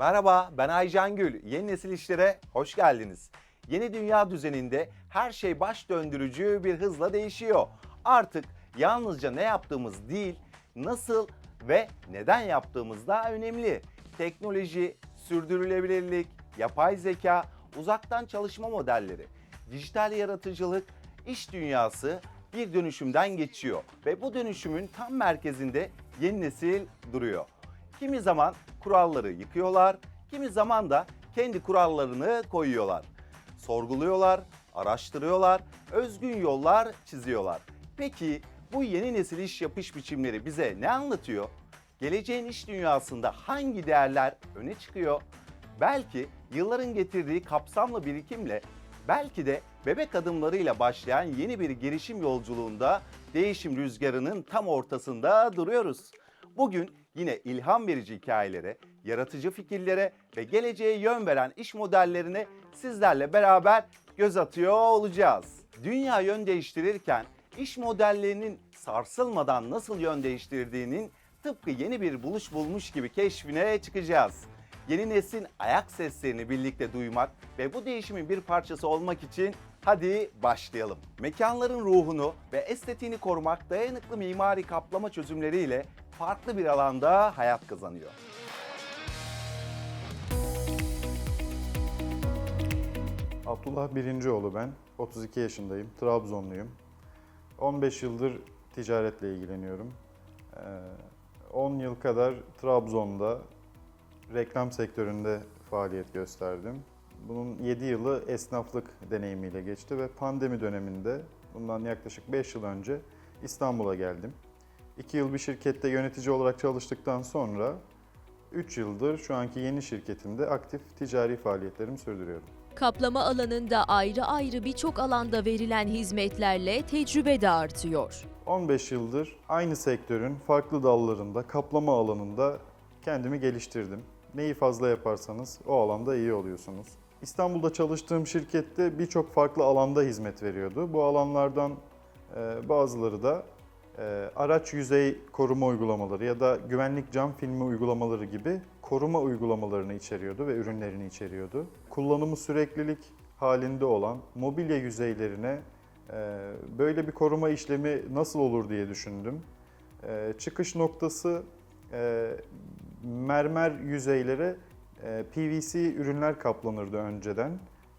Merhaba, ben Aycan Gül. Yeni nesil işlere hoş geldiniz. Yeni dünya düzeninde her şey baş döndürücü bir hızla değişiyor. Artık yalnızca ne yaptığımız değil, nasıl ve neden yaptığımız da önemli. Teknoloji, sürdürülebilirlik, yapay zeka, uzaktan çalışma modelleri, dijital yaratıcılık, iş dünyası bir dönüşümden geçiyor ve bu dönüşümün tam merkezinde yeni nesil duruyor. Kimi zaman kuralları yıkıyorlar, kimi zaman da kendi kurallarını koyuyorlar. Sorguluyorlar, araştırıyorlar, özgün yollar çiziyorlar. Peki bu yeni nesil iş yapış biçimleri bize ne anlatıyor? Geleceğin iş dünyasında hangi değerler öne çıkıyor? Belki yılların getirdiği kapsamlı birikimle, belki de bebek adımlarıyla başlayan yeni bir girişim yolculuğunda değişim rüzgarının tam ortasında duruyoruz. Bugün yine ilham verici hikayelere, yaratıcı fikirlere ve geleceğe yön veren iş modellerine sizlerle beraber göz atıyor olacağız. Dünya yön değiştirirken iş modellerinin sarsılmadan nasıl yön değiştirdiğinin tıpkı yeni bir buluş bulmuş gibi keşfine çıkacağız. Yeni neslin ayak seslerini birlikte duymak ve bu değişimin bir parçası olmak için hadi başlayalım. Mekanların ruhunu ve estetiğini korumak dayanıklı mimari kaplama çözümleriyle farklı bir alanda hayat kazanıyor. Abdullah Birincioğlu ben. 32 yaşındayım. Trabzonluyum. 15 yıldır ticaretle ilgileniyorum. Ee, 10 yıl kadar Trabzon'da reklam sektöründe faaliyet gösterdim. Bunun 7 yılı esnaflık deneyimiyle geçti ve pandemi döneminde bundan yaklaşık 5 yıl önce İstanbul'a geldim. 2 yıl bir şirkette yönetici olarak çalıştıktan sonra 3 yıldır şu anki yeni şirketimde aktif ticari faaliyetlerimi sürdürüyorum. Kaplama alanında ayrı ayrı birçok alanda verilen hizmetlerle tecrübe de artıyor. 15 yıldır aynı sektörün farklı dallarında, kaplama alanında kendimi geliştirdim. Neyi fazla yaparsanız o alanda iyi oluyorsunuz. İstanbul'da çalıştığım şirkette birçok farklı alanda hizmet veriyordu. Bu alanlardan e, bazıları da e, araç yüzey koruma uygulamaları ya da güvenlik cam filmi uygulamaları gibi koruma uygulamalarını içeriyordu ve ürünlerini içeriyordu. Kullanımı süreklilik halinde olan mobilya yüzeylerine e, böyle bir koruma işlemi nasıl olur diye düşündüm. Çıkış noktası mermer yüzeylere PVC ürünler kaplanırdı önceden.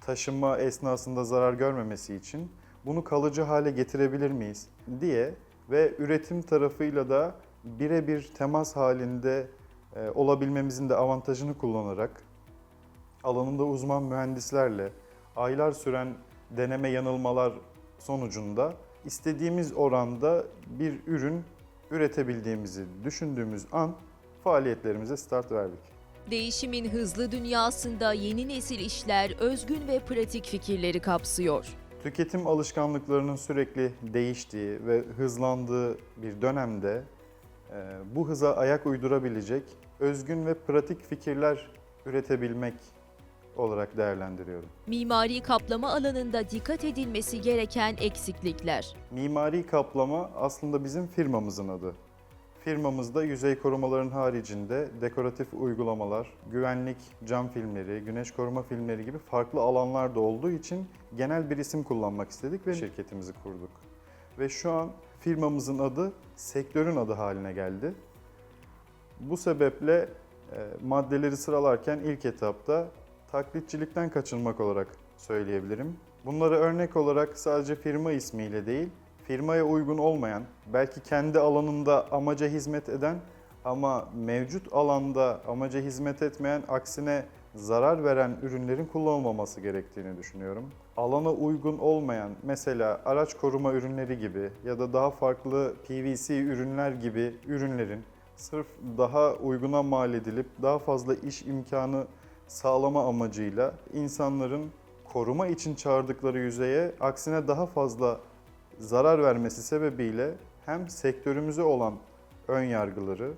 Taşıma esnasında zarar görmemesi için bunu kalıcı hale getirebilir miyiz diye ve üretim tarafıyla da birebir temas halinde e, olabilmemizin de avantajını kullanarak alanında uzman mühendislerle aylar süren deneme yanılmalar sonucunda istediğimiz oranda bir ürün üretebildiğimizi düşündüğümüz an faaliyetlerimize start verdik. Değişimin hızlı dünyasında yeni nesil işler özgün ve pratik fikirleri kapsıyor. Tüketim alışkanlıklarının sürekli değiştiği ve hızlandığı bir dönemde e, bu hıza ayak uydurabilecek özgün ve pratik fikirler üretebilmek olarak değerlendiriyorum. Mimari kaplama alanında dikkat edilmesi gereken eksiklikler. Mimari kaplama aslında bizim firmamızın adı. Firmamızda yüzey korumaların haricinde dekoratif uygulamalar, güvenlik cam filmleri, güneş koruma filmleri gibi farklı alanlar da olduğu için genel bir isim kullanmak istedik ve şirketimizi kurduk. Ve şu an firmamızın adı sektörün adı haline geldi. Bu sebeple e, maddeleri sıralarken ilk etapta taklitçilikten kaçınmak olarak söyleyebilirim. Bunları örnek olarak sadece firma ismiyle değil, firmaya uygun olmayan, belki kendi alanında amaca hizmet eden ama mevcut alanda amaca hizmet etmeyen, aksine zarar veren ürünlerin kullanılmaması gerektiğini düşünüyorum. Alana uygun olmayan, mesela araç koruma ürünleri gibi ya da daha farklı PVC ürünler gibi ürünlerin sırf daha uyguna mal edilip daha fazla iş imkanı sağlama amacıyla insanların koruma için çağırdıkları yüzeye aksine daha fazla zarar vermesi sebebiyle hem sektörümüze olan ön yargıları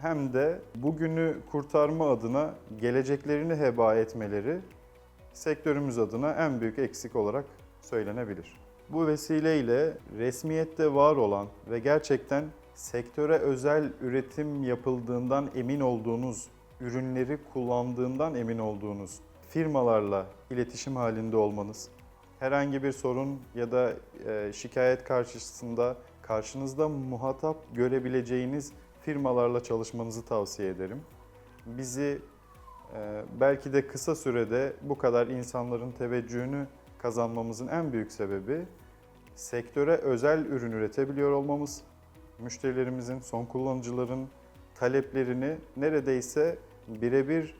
hem de bugünü kurtarma adına geleceklerini heba etmeleri sektörümüz adına en büyük eksik olarak söylenebilir. Bu vesileyle resmiyette var olan ve gerçekten sektöre özel üretim yapıldığından emin olduğunuz ürünleri kullandığından emin olduğunuz firmalarla iletişim halinde olmanız, herhangi bir sorun ya da e, şikayet karşısında karşınızda muhatap görebileceğiniz firmalarla çalışmanızı tavsiye ederim. Bizi e, belki de kısa sürede bu kadar insanların teveccühünü kazanmamızın en büyük sebebi sektöre özel ürün üretebiliyor olmamız, müşterilerimizin, son kullanıcıların taleplerini neredeyse birebir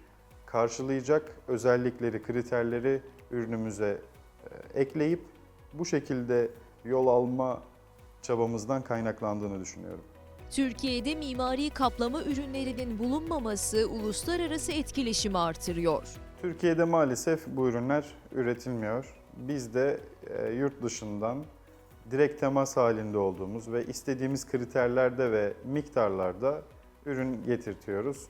karşılayacak özellikleri, kriterleri ürünümüze ekleyip bu şekilde yol alma çabamızdan kaynaklandığını düşünüyorum. Türkiye'de mimari kaplama ürünlerinin bulunmaması uluslararası etkileşimi artırıyor. Türkiye'de maalesef bu ürünler üretilmiyor. Biz de e, yurt dışından direkt temas halinde olduğumuz ve istediğimiz kriterlerde ve miktarlarda ürün getirtiyoruz.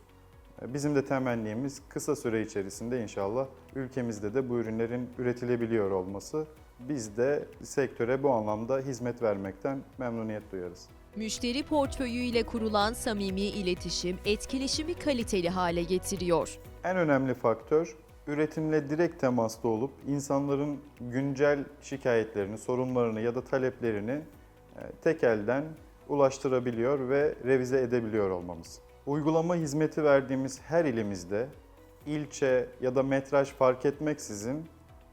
Bizim de temennimiz kısa süre içerisinde inşallah ülkemizde de bu ürünlerin üretilebiliyor olması. Biz de sektöre bu anlamda hizmet vermekten memnuniyet duyarız. Müşteri portföyüyle kurulan samimi iletişim etkileşimi kaliteli hale getiriyor. En önemli faktör üretimle direkt temasta olup insanların güncel şikayetlerini, sorunlarını ya da taleplerini e, tek elden ulaştırabiliyor ve revize edebiliyor olmamız. Uygulama hizmeti verdiğimiz her ilimizde ilçe ya da metraj fark etmeksizin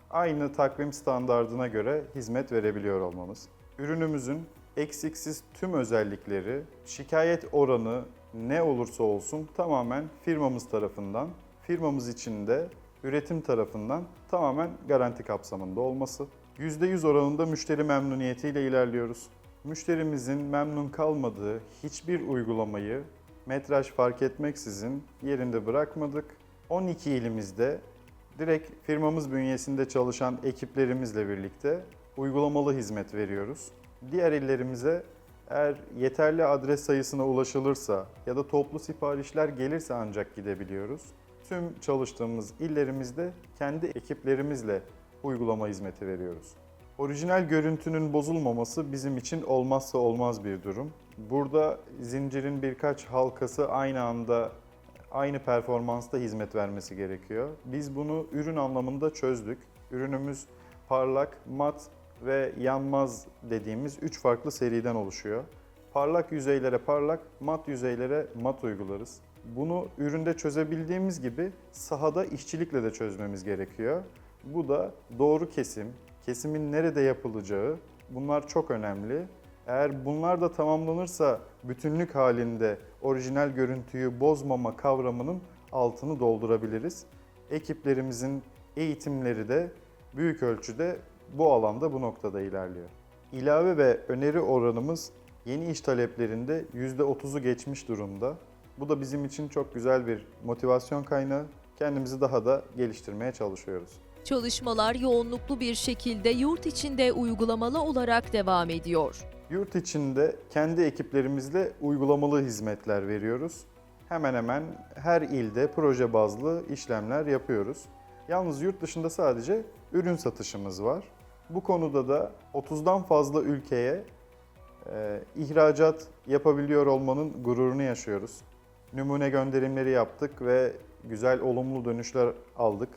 aynı takvim standardına göre hizmet verebiliyor olmamız. Ürünümüzün eksiksiz tüm özellikleri, şikayet oranı ne olursa olsun tamamen firmamız tarafından, firmamız içinde üretim tarafından tamamen garanti kapsamında olması. %100 oranında müşteri memnuniyetiyle ilerliyoruz. Müşterimizin memnun kalmadığı hiçbir uygulamayı metraj fark etmeksizin yerinde bırakmadık. 12 ilimizde direkt firmamız bünyesinde çalışan ekiplerimizle birlikte uygulamalı hizmet veriyoruz. Diğer illerimize eğer yeterli adres sayısına ulaşılırsa ya da toplu siparişler gelirse ancak gidebiliyoruz. Tüm çalıştığımız illerimizde kendi ekiplerimizle uygulama hizmeti veriyoruz. Orijinal görüntünün bozulmaması bizim için olmazsa olmaz bir durum. Burada zincirin birkaç halkası aynı anda aynı performansta hizmet vermesi gerekiyor. Biz bunu ürün anlamında çözdük. Ürünümüz parlak, mat ve yanmaz dediğimiz 3 farklı seriden oluşuyor. Parlak yüzeylere parlak, mat yüzeylere mat uygularız. Bunu üründe çözebildiğimiz gibi sahada işçilikle de çözmemiz gerekiyor. Bu da doğru kesim, kesimin nerede yapılacağı bunlar çok önemli. Eğer bunlar da tamamlanırsa bütünlük halinde orijinal görüntüyü bozmama kavramının altını doldurabiliriz. Ekiplerimizin eğitimleri de büyük ölçüde bu alanda bu noktada ilerliyor. İlave ve öneri oranımız yeni iş taleplerinde %30'u geçmiş durumda. Bu da bizim için çok güzel bir motivasyon kaynağı. Kendimizi daha da geliştirmeye çalışıyoruz. Çalışmalar yoğunluklu bir şekilde yurt içinde uygulamalı olarak devam ediyor. Yurt içinde kendi ekiplerimizle uygulamalı hizmetler veriyoruz. Hemen hemen her ilde proje bazlı işlemler yapıyoruz. Yalnız yurt dışında sadece ürün satışımız var. Bu konuda da 30'dan fazla ülkeye e, ihracat yapabiliyor olmanın gururunu yaşıyoruz. Numune gönderimleri yaptık ve güzel olumlu dönüşler aldık.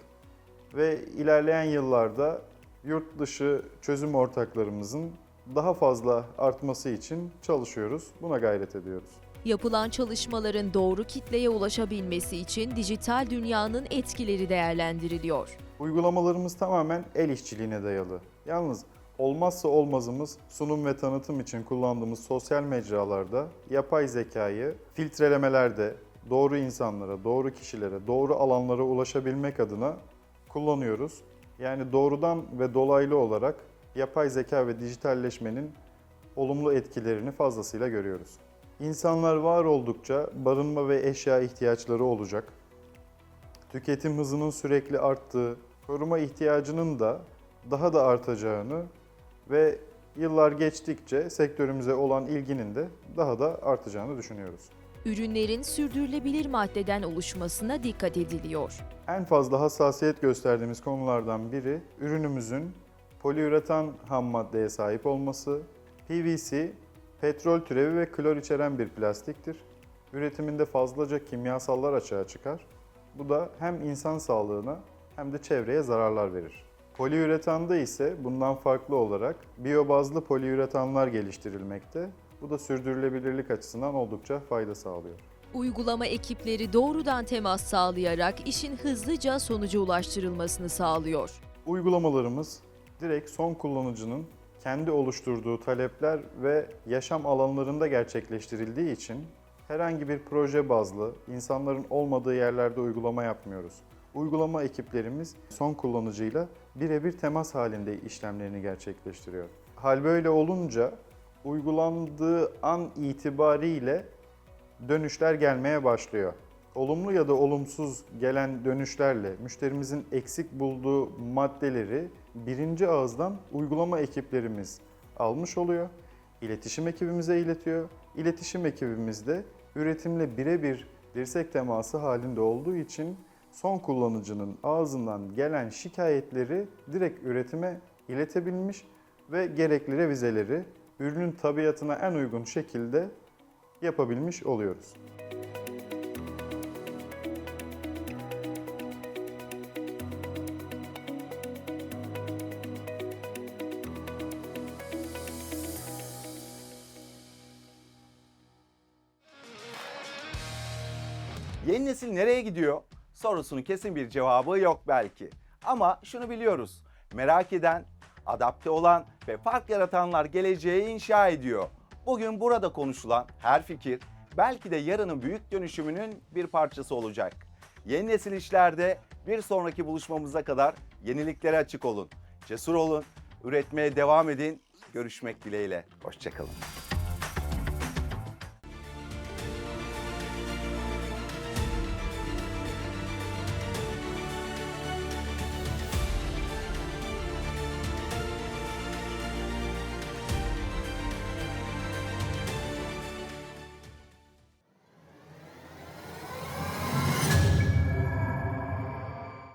Ve ilerleyen yıllarda yurt dışı çözüm ortaklarımızın daha fazla artması için çalışıyoruz. Buna gayret ediyoruz. Yapılan çalışmaların doğru kitleye ulaşabilmesi için dijital dünyanın etkileri değerlendiriliyor. Uygulamalarımız tamamen el işçiliğine dayalı. Yalnız olmazsa olmazımız sunum ve tanıtım için kullandığımız sosyal mecralarda yapay zekayı filtrelemelerde doğru insanlara, doğru kişilere, doğru alanlara ulaşabilmek adına kullanıyoruz. Yani doğrudan ve dolaylı olarak yapay zeka ve dijitalleşmenin olumlu etkilerini fazlasıyla görüyoruz. İnsanlar var oldukça barınma ve eşya ihtiyaçları olacak. Tüketim hızının sürekli arttığı, koruma ihtiyacının da daha da artacağını ve yıllar geçtikçe sektörümüze olan ilginin de daha da artacağını düşünüyoruz. Ürünlerin sürdürülebilir maddeden oluşmasına dikkat ediliyor. En fazla hassasiyet gösterdiğimiz konulardan biri ürünümüzün poliüretan ham maddeye sahip olması. PVC, petrol türevi ve klor içeren bir plastiktir. Üretiminde fazlaca kimyasallar açığa çıkar. Bu da hem insan sağlığına hem de çevreye zararlar verir. Poliüretanda ise bundan farklı olarak biyobazlı poliüretanlar geliştirilmekte. Bu da sürdürülebilirlik açısından oldukça fayda sağlıyor. Uygulama ekipleri doğrudan temas sağlayarak işin hızlıca sonuca ulaştırılmasını sağlıyor. Uygulamalarımız direkt son kullanıcının kendi oluşturduğu talepler ve yaşam alanlarında gerçekleştirildiği için herhangi bir proje bazlı, insanların olmadığı yerlerde uygulama yapmıyoruz. Uygulama ekiplerimiz son kullanıcıyla birebir temas halinde işlemlerini gerçekleştiriyor. Hal böyle olunca uygulandığı an itibariyle dönüşler gelmeye başlıyor. Olumlu ya da olumsuz gelen dönüşlerle müşterimizin eksik bulduğu maddeleri birinci ağızdan uygulama ekiplerimiz almış oluyor. İletişim ekibimize iletiyor. İletişim ekibimiz de üretimle birebir dirsek teması halinde olduğu için son kullanıcının ağzından gelen şikayetleri direkt üretime iletebilmiş ve gerekli revizeleri ürünün tabiatına en uygun şekilde yapabilmiş oluyoruz. Yeni nesil nereye gidiyor? Sorusunun kesin bir cevabı yok belki. Ama şunu biliyoruz. Merak eden, adapte olan ve fark yaratanlar geleceği inşa ediyor. Bugün burada konuşulan her fikir belki de yarının büyük dönüşümünün bir parçası olacak. Yeni nesil işlerde bir sonraki buluşmamıza kadar yeniliklere açık olun. Cesur olun, üretmeye devam edin. Görüşmek dileğiyle. Hoşçakalın.